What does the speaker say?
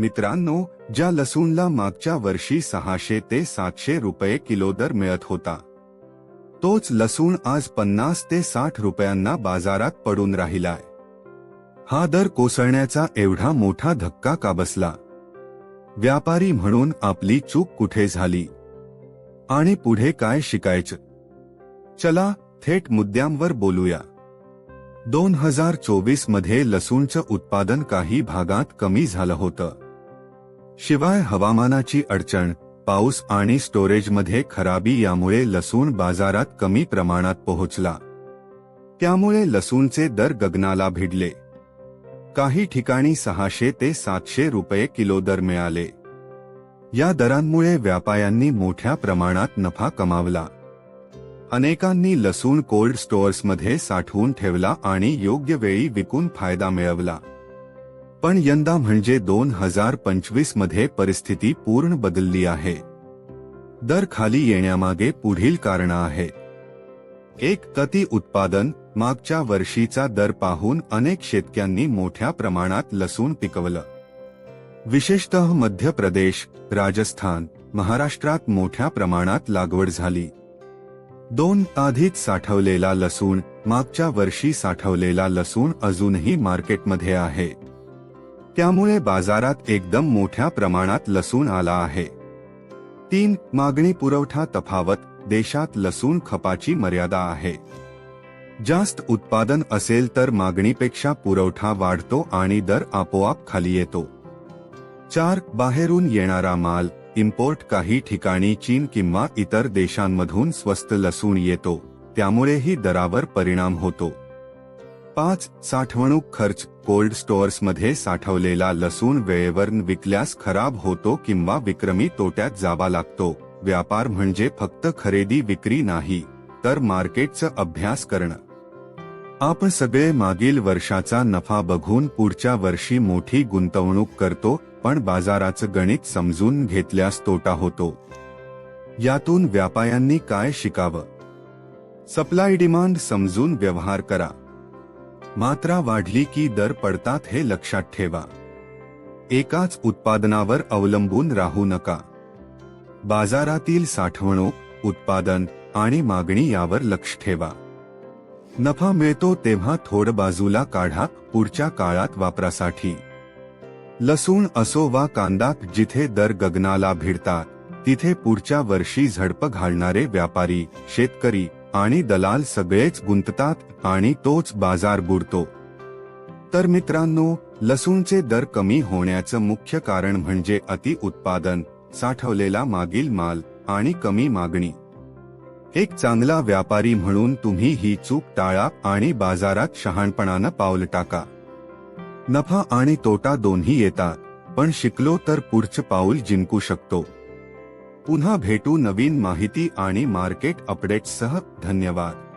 मित्रांनो ज्या लसूणला मागच्या वर्षी सहाशे ते सातशे रुपये किलो दर मिळत होता तोच लसूण आज पन्नास ते साठ रुपयांना बाजारात पडून राहिलाय. हा दर कोसळण्याचा एवढा मोठा धक्का का बसला? व्यापारी म्हणून आपली चूक कुठे झाली? आणि पुढे काय शिकायचं? चला थेट मुद्द्यांवर बोलूया. दोन हजार चोवीसमध्ये लसूणचं उत्पादन काही भागात कमी झालं होतं. शिवाय हवामानाची अडचण पाऊस आणि स्टोरेजमध्ये खराबी यामुळे लसूण बाजारात कमी प्रमाणात पोहोचला. त्यामुळे लसूणचे दर गगनाला भिडले. काही ठिकाणी सहाशे ते सातशे रुपये किलो दर मिळाले. या दरांमुळे व्यापाऱ्यांनी मोठ्या प्रमाणात नफा कमावला. अनेकांनी लसूण कोल्ड स्टोअर्समध्ये साठवून ठेवला आणि योग्य वेळी विकून फायदा मिळवला. पण यंदा म्हणजे दोन हजार पंचवीसमध्ये परिस्थिती पूर्ण बदलली आहे. दर खाली येण्यामागे पुढील कारण आहे एक तती उत्पादन मागच्या वर्षीचा दर पाहून अनेक शेतकऱ्यांनी मोठ्या प्रमाणात लसूण पिकवलं. विशेषतः मध्य प्रदेश राजस्थान महाराष्ट्रात मोठ्या प्रमाणात लागवड झाली. दोन आधीच साठवलेला लसूण मागच्या वर्षी साठवलेला लसूण अजूनही मार्केटमध्ये आहे. त्यामुळे बाजारात एकदम मोठ्या प्रमाणात लसूण आला आहे. तीन मागणी पुरवठा तफावत देशात लसूण खपाची मर्यादा आहे. जास्त उत्पादन असेल तर मागणीपेक्षा पुरवठा वाढतो आणि दर आपोआप खाली येतो. चार बाहेरून येणारा माल इम्पोर्ट काही ठिकाणी चीन किंवा इतर देशांमधून स्वस्त लसूण येतो त्यामुळेही दरावर परिणाम होतो. पाच साठवणूक खर्च कोल्ड स्टोअर्समध्ये साठवलेला लसूण वेळेवर विकल्यास खराब होतो किंवा विक्रमी तोट्यात जावा लागतो. व्यापार म्हणजे फक्त खरेदी विक्री नाही तर मार्केटचं अभ्यास करणं. आपण सगळे मागील वर्षाचा नफा बघून पुढच्या वर्षी मोठी गुंतवणूक करतो पण बाजाराचं गणित समजून घेतल्यास तोटा होतो. यातून व्यापाऱ्यांनी काय शिकावं? सप्लाय डिमांड समजून व्यवहार करा. मात्रा वाढली की दर पडतात हे लक्षात ठेवा. एकाच उत्पादनावर अवलंबून राहू नका. बाजारातील साठवणूक उत्पादन आणि मागणी यावर लक्ष ठेवा. नफा मिळतो तेव्हा थोड बाजूला काढा पुढच्या काळात वापरासाठी. लसूण असो वा कांदा जिथे दर गगनाला भिडतात तिथे पुढच्या वर्षी झडप घालणारे व्यापारी शेतकरी आणि दलाल सगळेच गुंततात आणि तोच बाजार बुडतो. तर मित्रांनो लसूणचे दर कमी होण्याचं मुख्य कारण म्हणजे अति उत्पादन साठवलेला मागील माल आणि कमी मागणी. एक चांगला व्यापारी म्हणून तुम्ही ही चूक टाळा आणि बाजारात शहाणपणानं पाऊल टाका. नफा आणि तोटा दोन्ही येतात पण शिकलो तर पुढचं पाऊल जिंकू शकतो. पुन्हा भेटू नवीन माहिती आणि मार्केट अपडेट्ससह धन्यवाद.